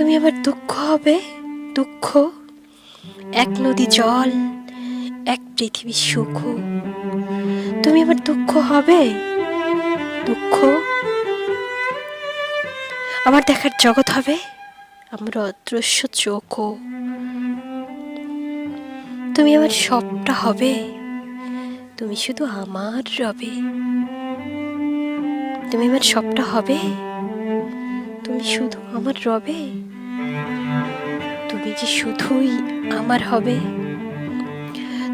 তুমি আবার দুঃখ হবে? দুঃখ? এক নদী জল, এক পৃথিবী সুখ। তুমি আবার দুঃখ হবে? দুঃখ? আমার দেখার জগৎ হবে? আমার অদৃশ্য চোখও তুমি আমার সবটা হবে? তুমি শুধু আমার রবে। তুমি আমার সবটা হবে? তুমি শুধু আমার রবে? তুমি যে শুধুই আমার হবে।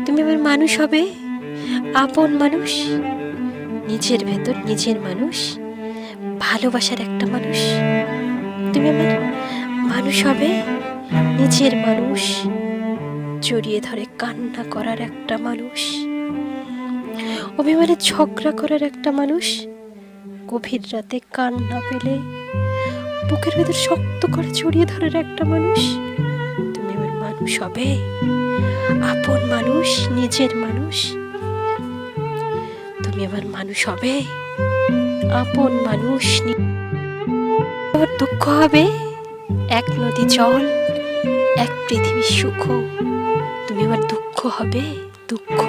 তুমি আমার মানুষ হবে, আপন মানুষ, নিজের ভেতর নিজের মানুষ, ভালোবাসার একটা মানুষ। তুমি আমার মানুষ হবে, নিজের মানুষ, জড়িয়ে ধরে কান্না করার একটা মানুষ, অভিমানে ঝগড়া করার একটা মানুষ, গভীর রাতে কান্না পেলে বুকের ভেতর শক্ত করে জড়িয়ে ধরার একটা মানুষ। মানুষ হবে আপন মানুষ, নিজের মানুষ। তুমি আবার মানুষ হবে। আপন মানুষ দুঃখ হবে। এক নদী জল, এক পৃথিবীর সুখ। তুমি আবার দুঃখ হবে, দুঃখ।